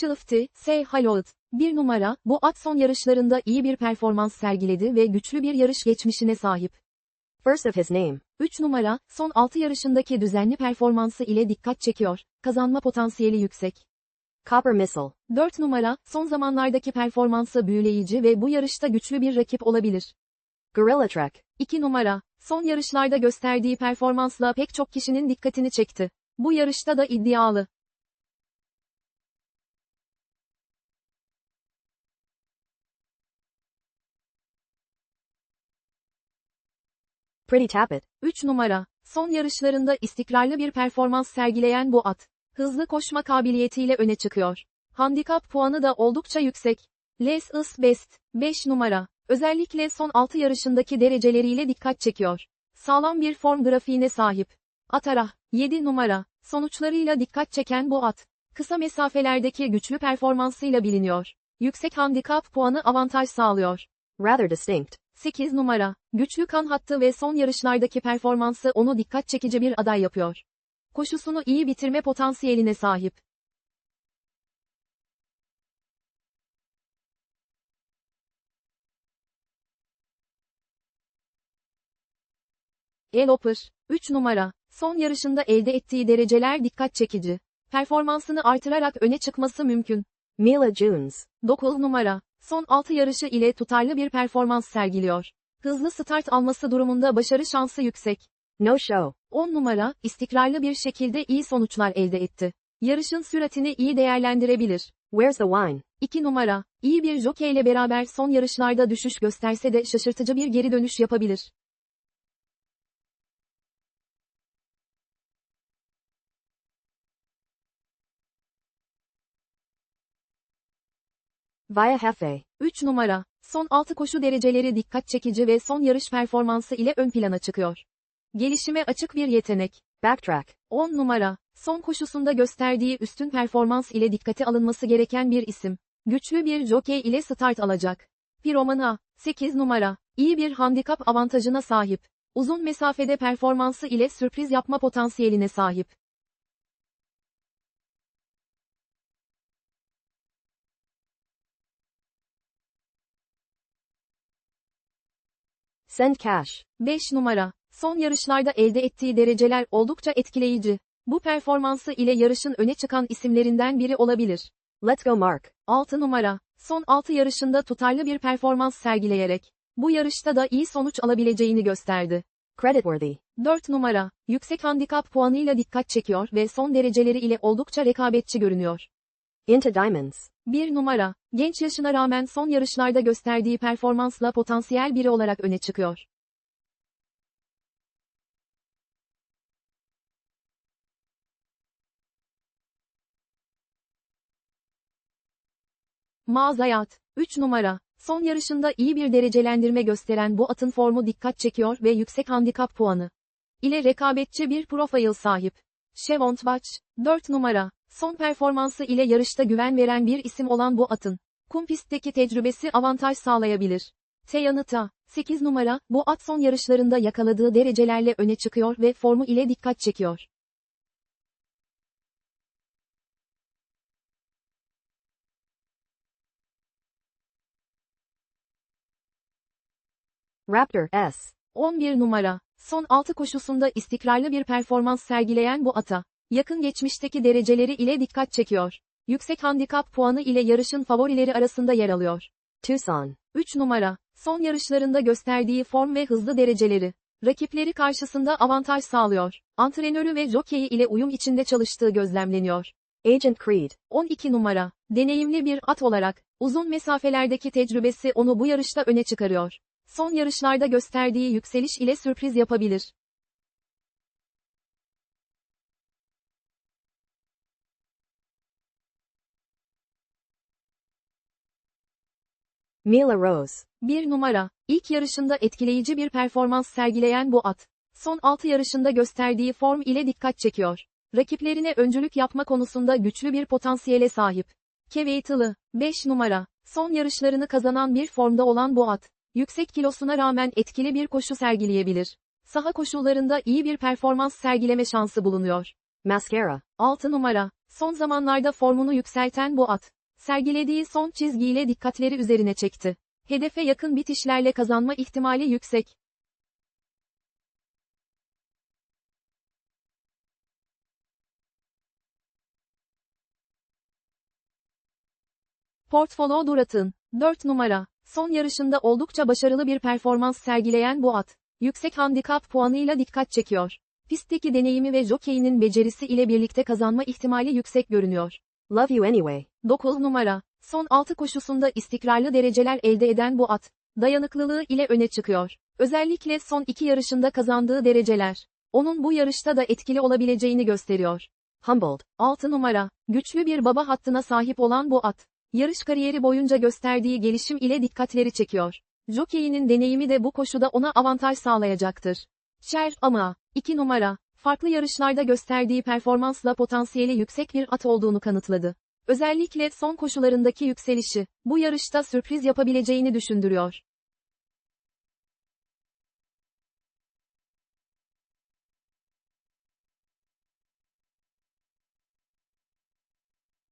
Shifty, Say Hallowed. Bir numara, bu at son yarışlarında iyi bir performans sergiledi ve güçlü bir yarış geçmişine sahip. First of his name. 3 numara, son 6 yarışındaki düzenli performansı ile dikkat çekiyor, kazanma potansiyeli yüksek. Copper Missile. 4 numara, son zamanlardaki performansı büyüleyici ve bu yarışta güçlü bir rakip olabilir. Gorilla Trek. 2 numara, son yarışlarda gösterdiği performansla pek çok kişinin dikkatini çekti. Bu yarışta da iddialı. Pretty Tappet. 3 numara, son yarışlarında istikrarlı bir performans sergileyen bu at. Hızlı koşma kabiliyetiyle öne çıkıyor. Handikap puanı da oldukça yüksek. Les is best, 5 numara, özellikle son 6 yarışındaki dereceleriyle dikkat çekiyor. Sağlam bir form grafiğine sahip. Atara, 7 numara, sonuçlarıyla dikkat çeken bu at. Kısa mesafelerdeki güçlü performansıyla biliniyor. Yüksek handikap puanı avantaj sağlıyor. Rather distinct. 8 numara, güçlü kan hattı ve son yarışlardaki performansı onu dikkat çekici bir aday yapıyor. Koşusunu iyi bitirme potansiyeline sahip. Eloper, 3 numara, son yarışında elde ettiği dereceler dikkat çekici. Performansını artırarak öne çıkması mümkün. Mila Junes. 9 numara, son 6 yarışı ile tutarlı bir performans sergiliyor. Hızlı start alması durumunda başarı şansı yüksek. No Show. 10 numara, istikrarlı bir şekilde iyi sonuçlar elde etti. Yarışın süratini iyi değerlendirebilir. Where's the Wine? 2 numara, iyi bir jockey ile beraber son yarışlarda düşüş gösterse de şaşırtıcı bir geri dönüş yapabilir. Via Hefe. 3 numara, son 6 koşu dereceleri dikkat çekici ve son yarış performansı ile ön plana çıkıyor. Gelişime açık bir yetenek. Backtrack. 10 numara, son koşusunda gösterdiği üstün performans ile dikkate alınması gereken bir isim. Güçlü bir jockey ile start alacak. Piromana, 8 numara, iyi bir handikap avantajına sahip. Uzun mesafede performansı ile sürpriz yapma potansiyeline sahip. Send Cash. 5 numara, son yarışlarda elde ettiği dereceler oldukça etkileyici. Bu performansı ile yarışın öne çıkan isimlerinden biri olabilir. Let's Go Mark. 6 numara, son 6 yarışında tutarlı bir performans sergileyerek, bu yarışta da iyi sonuç alabileceğini gösterdi. Creditworthy. 4 numara, yüksek handikap puanıyla dikkat çekiyor ve son dereceleri ile oldukça rekabetçi görünüyor. Into Diamonds. 1 numara, genç yaşına rağmen son yarışlarda gösterdiği performansla potansiyel biri olarak öne çıkıyor. Mazayat, 3 numara, son yarışında iyi bir derecelendirme gösteren bu atın formu dikkat çekiyor ve yüksek handikap puanı ile rekabetçi bir profil sahip. Şevontbaç, 4 numara, son performansı ile yarışta güven veren bir isim olan bu atın, kum pistteki tecrübesi avantaj sağlayabilir. Teyanıta, 8 numara, bu at son yarışlarında yakaladığı derecelerle öne çıkıyor ve formu ile dikkat çekiyor. Raptor S. 11 numara, son 6 koşusunda istikrarlı bir performans sergileyen bu ata, yakın geçmişteki dereceleri ile dikkat çekiyor. Yüksek handikap puanı ile yarışın favorileri arasında yer alıyor. Tucson. 3 numara, son yarışlarında gösterdiği form ve hızlı dereceleri, rakipleri karşısında avantaj sağlıyor. Antrenörü ve jockey ile uyum içinde çalıştığı gözlemleniyor. Agent Creed. 12 numara, deneyimli bir at olarak, uzun mesafelerdeki tecrübesi onu bu yarışta öne çıkarıyor. Son yarışlarda gösterdiği yükseliş ile sürpriz yapabilir. Mila Rose. 1 numara, ilk yarışında etkileyici bir performans sergileyen bu at. Son 6 yarışında gösterdiği form ile dikkat çekiyor. Rakiplerine öncülük yapma konusunda güçlü bir potansiyele sahip. Keveitlı, 5 numara, son yarışlarını kazanan bir formda olan bu at. Yüksek kilosuna rağmen etkili bir koşu sergileyebilir. Saha koşullarında iyi bir performans sergileme şansı bulunuyor. Mascara. 6 numara, Son zamanlarda formunu yükselten bu at, sergilediği son çizgiyle dikkatleri üzerine çekti. Hedefe yakın bitişlerle kazanma ihtimali yüksek. Portfolio Durat'ın 4 numara son yarışında oldukça başarılı bir performans sergileyen bu at, yüksek handikap puanıyla dikkat çekiyor. Pistteki deneyimi ve jokeyinin becerisi ile birlikte kazanma ihtimali yüksek görünüyor. Love you anyway. 9 numara. Son 6 koşusunda istikrarlı dereceler elde eden bu at, dayanıklılığı ile öne çıkıyor. Özellikle son 2 yarışında kazandığı dereceler, onun bu yarışta da etkili olabileceğini gösteriyor. Humbled. 6 numara. Güçlü bir baba hattına sahip olan bu at, yarış kariyeri boyunca gösterdiği gelişim ile dikkatleri çekiyor. Jockey'inin deneyimi de bu koşuda ona avantaj sağlayacaktır. Cher ama, 2 numara, farklı yarışlarda gösterdiği performansla potansiyeli yüksek bir at olduğunu kanıtladı. Özellikle son koşularındaki yükselişi, bu yarışta sürpriz yapabileceğini düşündürüyor.